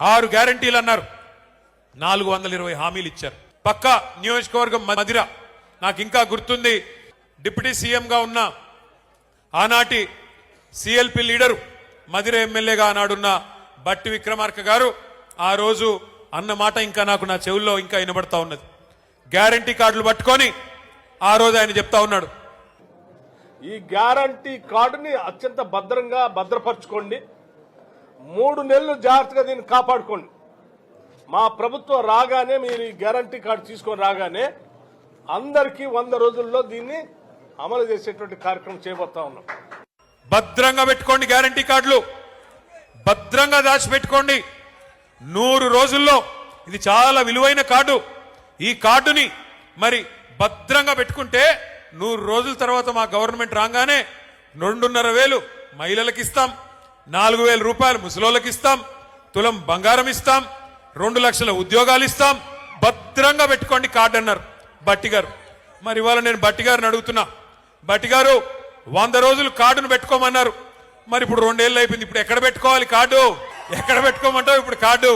ఆరు గ్యారంటీలు అన్నారు. నాలుగు వందల ఇరవై హామీలు ఇచ్చారు. పక్క నియోజకవర్గం మదిర. నాకు ఇంకా గుర్తుంది డిప్యూటీ సీఎంగా ఉన్న ఆనాటి సిఎల్పి లీడరు మదిర ఎమ్మెల్యేగా ఆనాడున్న బట్టి విక్రమార్క గారు ఆ రోజు అన్న మాట ఇంకా నాకు నా చెవుల్లో ఇంకా వినబడతా ఉన్నది. గ్యారంటీ కార్డులు పట్టుకొని ఆ రోజు ఆయన చెప్తా ఉన్నాడు. ఈ గ్యారంటీ కార్డుని అత్యంత భద్రంగా భద్రపరచుకోండి. మూడు నెలలు జాగ్రత్తగా దీన్ని కాపాడుకోండి. మా ప్రభుత్వం రాగానే మీరు ఈ గ్యారంటీ కార్డు తీసుకొని రాగానే అందరికీ వంద రోజుల్లో దీన్ని అమలు చేసేటువంటి కార్యక్రమం చేయబోతా ఉన్నాం. భద్రంగా పెట్టుకోండి గ్యారంటీ కార్డులు. భద్రంగా దాచిపెట్టుకోండి. నూరు రోజుల్లో. ఇది చాలా విలువైన కార్డు. ఈ కార్డుని మరి భద్రంగా పెట్టుకుంటే నూరు రోజుల తర్వాత మా గవర్నమెంట్ రాగానే రెండున్నర వేలు మహిళలకు ఇస్తాం. నాలుగు వేల రూపాయలు ముసలోళ్ళకి ఇస్తాం తులం బంగారం ఇస్తాం రెండు లక్షల ఉద్యోగాలు ఇస్తాం. భద్రంగా పెట్టుకోండి కార్డు అన్నారు బట్టి గారు మరి ఇవాళ నేను బట్టి గారిని అడుగుతున్నా బట్టి గారు వంద రోజులు కార్డును పెట్టుకోమన్నారు. మరి ఇప్పుడు రెండేళ్ళు అయిపోయింది ఇప్పుడు ఎక్కడ పెట్టుకోవాలి కార్డు? ఎక్కడ పెట్టుకోమంటావు ఇప్పుడు కార్డు?